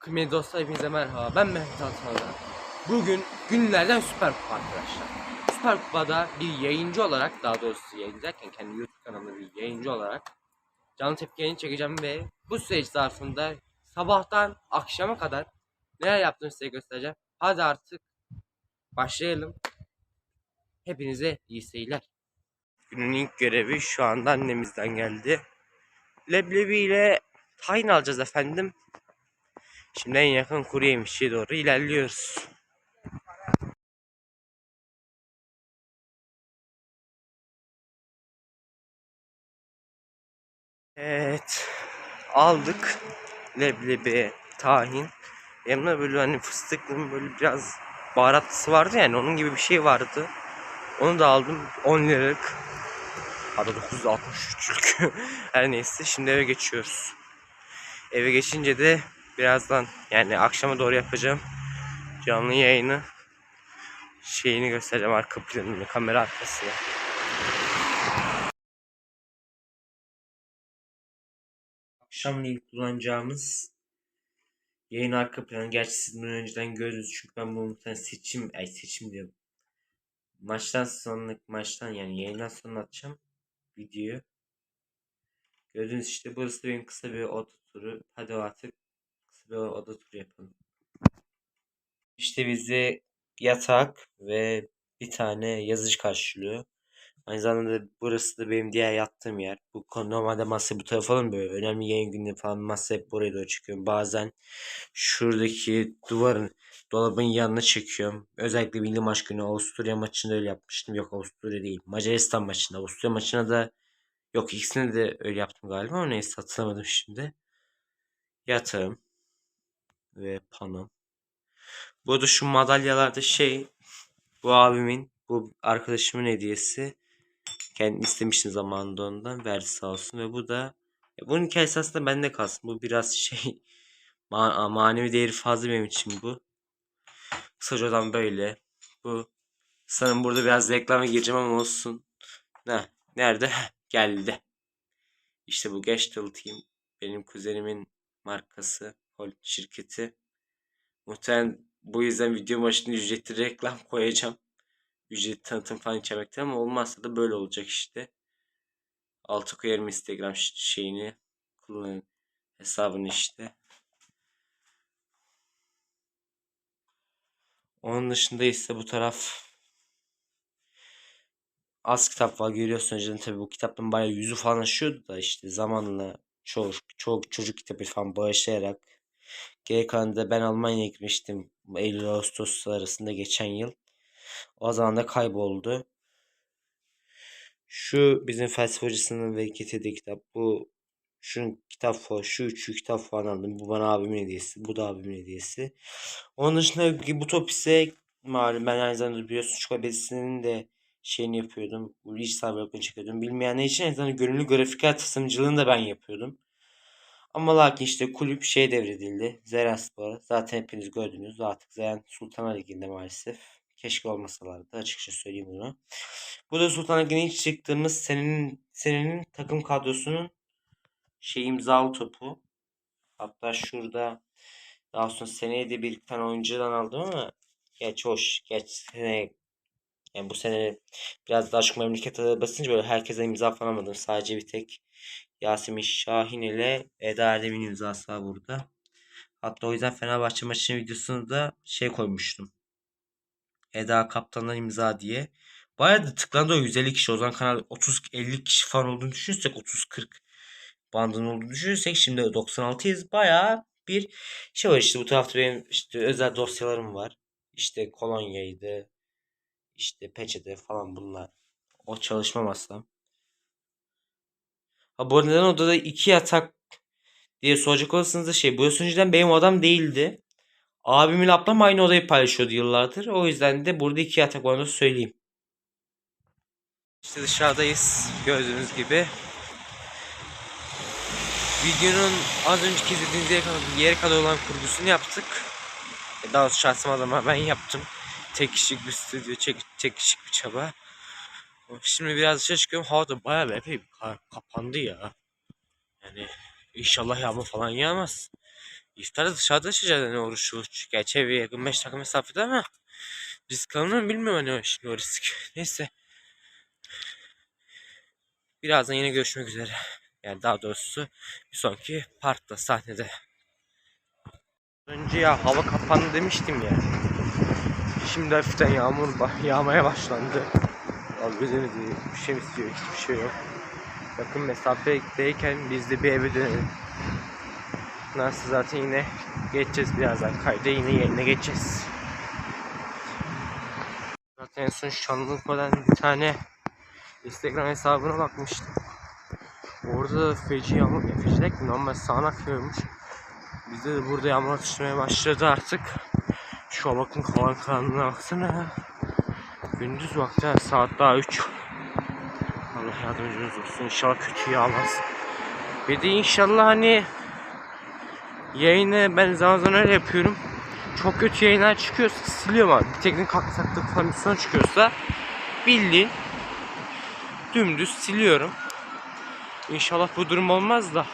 Kıymetli dostlar hepinize merhaba. Ben Mehmet Altan'da. Bugün günlerden Süper Kupa arkadaşlar. Süper Kupa'da bir yayıncı olarak daha doğrusu yayıncı derken kendi YouTube kanalımda bir yayıncı olarak canlı tepkilerini çekeceğim ve bu süreç zarfında sabahtan akşama kadar neler yaptığımı size göstereceğim. Hadi artık başlayalım. Hepinize iyi seyirler. Günün ilk görevi şu anda annemizden geldi. Leblebi ile tayin alacağız efendim. Şimdi en yakın kuru yemişçiye doğru ilerliyoruz. Evet. Aldık. Leblebi, tahin. Yanına böyle hani fıstıklı böyle biraz baharatlısı vardı yani onun gibi bir şey vardı. Onu da aldım 10 liralık. Hatta 963'lük. Her neyse şimdi eve geçiyoruz. Eve geçince de birazdan yani akşama doğru yapacağım canlı yayını şeyini göstereceğim arka planını kamera arkasını. Akşamleyin kullanacağımız yayın arka planı. Gerçi siz bunu önceden gördünüz çünkü ben bunu muhtemelen seçim, ay seçim diyorum. Maçtan sonraki maçtan yani yayından sonra atacağım videoyu. Gördüğünüz işte burası da benim kısa bir oda turu. Hadi artık bir oda turu yapalım. İşte bizi yatak ve bir tane yazıcı karşılıyor. Aynı zamanda burası da benim diğer yattığım yer. Bu konu normalde masa bu tarafa falan böyle önemli yayın günleri falan masa hep buraya doğru çekiyorum. Bazen şuradaki duvarın dolabın yanına çekiyorum. Özellikle milli maç günü Avusturya maçında öyle yapmıştım. Yok Avusturya değil. Macaristan maçında. Avusturya maçına da yok ikisini de öyle yaptım galiba ama neyse hatırlamadım şimdi. Yatağım ve panom. Bu arada şu madalyalarda şey bu abimin bu arkadaşımın hediyesi. Kendim istemiştim zamanında ondan. Verdi sağ olsun. Ve bu da bunun hikayesi aslında bende kalsın. Bu biraz şey ma manevi değeri fazla benim için bu. Kısacadan böyle. Bu sanırım burada biraz reklama gireceğim ama olsun. Ne? Nerede? Heh, Geldi. İşte bu Gestal Team. Benim kuzenimin markası. Hol şirketi. Muhtemelen bu yüzden video başında ücretli reklam koyacağım. Ücretli tanıtım falan içermekte ama olmazsa da böyle olacak işte. Altı koyarım Instagram şeyini. Kullanın hesabını işte. Onun dışında ise bu taraf az kitap var görüyorsunuz önceden tabii bu kitapların bayağı yüzü falan aşıyordu da işte zamanla çok çok çocuk kitabı falan bağışlayarak geri kalanında ben Almanya'ya gitmiştim Eylül Ağustos arasında geçen yıl. O zaman da kayboldu. Şu bizim felsefe hocasının ve getirdiği kitap. Bu şu kitap falan, şu üçü kitap falan aldım. Bu bana abimin hediyesi. Bu da abimin hediyesi. Onun dışında bu top ise malum ben aynı zamanda biliyorsun şu abesinin de şeyini yapıyordum. Bu iş sahibi çekiyordum. Bilmeyenler için aynı zamanda gönüllü grafiker tasarımcılığını da ben yapıyordum. Ama lakin işte kulüp şey devredildi. Zeraspor. Zaten hepiniz gördünüz. Artık Zeren Sultanlar Ligi'nde maalesef. Keşke olmasalardı. Açıkça söyleyeyim bunu. Bu da Sultan Ligi'ne ilk çıktığımız senenin, senenin takım kadrosunun şey imzalı topu. Hatta şurada daha sonra seneye de bir tane oyuncudan aldım ama geç hoş. Geç sene yani bu sene biraz daha çok memleket basınca böyle herkese imza falan almadım. Sadece bir tek Yasemin Şahin ile Eda Erdem'in imzası var burada. Hatta o yüzden Fenerbahçe maçının videosunu da şey koymuştum. Eda kaptandan imza diye. Bayağı da tıklandı o 150 kişi. O zaman kanal 30-50 kişi falan olduğunu düşünürsek 30-40 bandının olduğunu düşünürsek şimdi 96'yız. Bayağı bir şey var işte bu tarafta benim işte özel dosyalarım var. İşte kolonyaydı. işte peçete falan bunlar. O çalışma masam. Neden odada iki yatak diye soracak olursanız da şey bu önceden benim odam değildi. Abimle ablam aynı odayı paylaşıyordu yıllardır. O yüzden de burada iki yatak olduğunu söyleyeyim. İşte dışarıdayız gördüğünüz gibi. Videonun az önceki izlediğiniz yere kadar, yere kadar olan kurgusunu yaptık. Daha doğrusu şahsım adama ben yaptım. Tek kişilik bir stüdyo, tek, tek kişilik bir çaba. Şimdi biraz dışarı çıkıyorum. Hava da bayağı bir epey kapandı ya. Yani inşallah yağmur falan yağmaz. İftarda dışarıda içeceğiz hani oruç oruç. Gerçi eve yakın 5 dakika mesafede ama risk alınır mı bilmiyorum hani şimdi o risk. Neyse. Birazdan yine görüşmek üzere. Yani daha doğrusu bir sonraki parkta sahnede. Önce ya hava kapandı demiştim ya. Şimdi hafiften yağmur yağmaya başlandı. Abi demedi. Bir şey istiyor? Hiçbir şey yok. Yakın mesafedeyken biz de bir eve dönelim. Nasıl zaten yine geçeceğiz birazdan. Kayda yine yerine geçeceğiz. Zaten en son Şanlıurfa'dan bir tane Instagram hesabına bakmıştım. Orada da feci yağmur, ya feci değil normal sağanak yağıyormuş. Bizde de burada yağmur atışmaya başladı artık. Şu bakın havan karanlığına baksana. Gündüz vakti saat daha 3. Allah yardımcınız olsun. İnşallah kötü yağmaz. Bir de inşallah hani yayını ben zaman zaman öyle yapıyorum. Çok kötü yayınlar çıkıyorsa siliyorum abi. Bir teknik aksaklık falan bir sorun çıkıyorsa bildiğin dümdüz siliyorum. İnşallah bu durum olmaz da.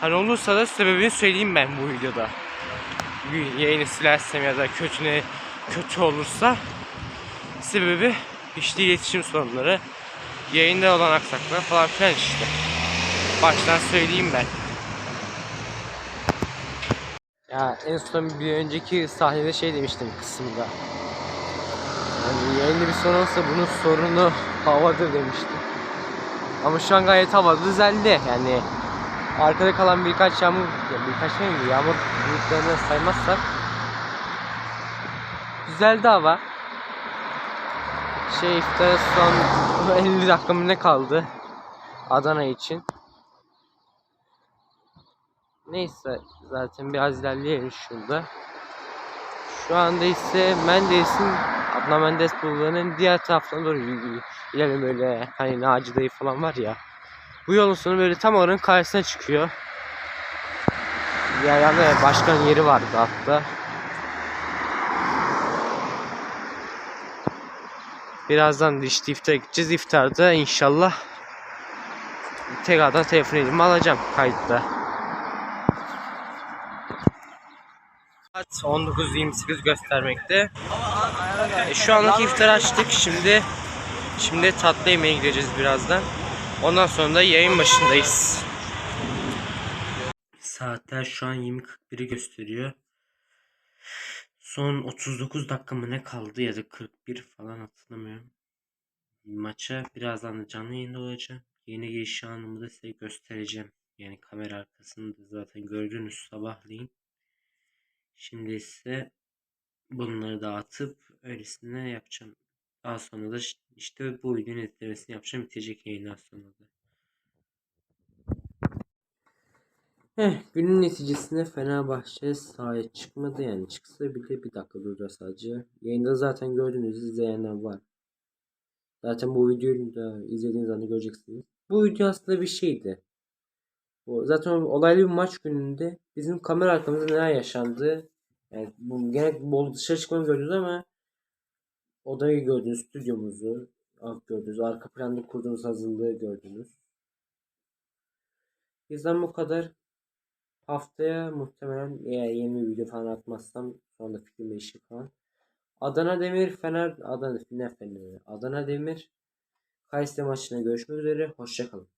Hani olursa da sebebini söyleyeyim ben bu videoda. Yayını silersem ya da kötü ne kötü olursa sebebi işte iletişim sorunları, yayında olan aksaklıklar falan filan işte. Baştan söyleyeyim ben. Ya en son bir önceki sahnede şey demiştim kısımda. Yani yayında bir sorun olsa bunun sorunu havadır demiştim. Ama şu an gayet hava düzeldi. Yani arkada kalan birkaç yağmur, ya birkaç değil mi? Yağmur bulutlarını saymazsak düzeldi hava. Şey iftara son 50 dakika ne kaldı? Adana için. Neyse zaten biraz ilerleyelim şurada. Şu anda ise Mendes'in Adnan Mendees bulvarının diğer taraftan doğru ilerleyelim böyle hani Naci dayı falan var ya. Bu yolun sonu böyle tam oranın karşısına çıkıyor. Diğer yanda başkan yeri vardı hatta. Birazdan da işte iftara gideceğiz. İftarda inşallah tekrardan telefon elime alacağım kayıtta. Saat 19.28 göstermekte. E, şu anlık iftar açtık. Şimdi şimdi tatlı yemeğe gideceğiz birazdan. Ondan sonra da yayın başındayız. Saatler şu an 20.41'i gösteriyor. Son 39 dakika mı ne kaldı ya da 41 falan hatırlamıyorum. Maça birazdan da canlı yayında olacağım. Yeni giriş anımı da size göstereceğim. Yani kamera arkasında zaten gördünüz sabahleyin. Şimdi ise bunları dağıtıp öylesine yapacağım. Daha sonra da işte bu videonun editlemesini yapacağım. Bitecek yayından sonra da. Heh, günün neticesinde Fenerbahçe sahaya çıkmadı yani çıksa bile bir dakika duracak sadece. Yayında zaten gördüğünüz izleyenler var. Zaten bu videoyu da izlediğiniz anda göreceksiniz. Bu video aslında bir şeydi. Zaten olaylı bir maç gününde bizim kamera arkamızda neler yaşandı. Yani bu genel bol dışarı çıkmamı gördünüz ama odayı gördünüz, stüdyomuzu gördünüz, arka planda kurduğumuz hazırlığı gördünüz. Bizden bu kadar. Haftaya muhtemelen eğer yeni bir video falan atmazsam sonra fikrim değişir falan. Adana Demir Fener Adana ne Fener Adana Demir Kayseri maçına görüşmek üzere. Hoşçakalın.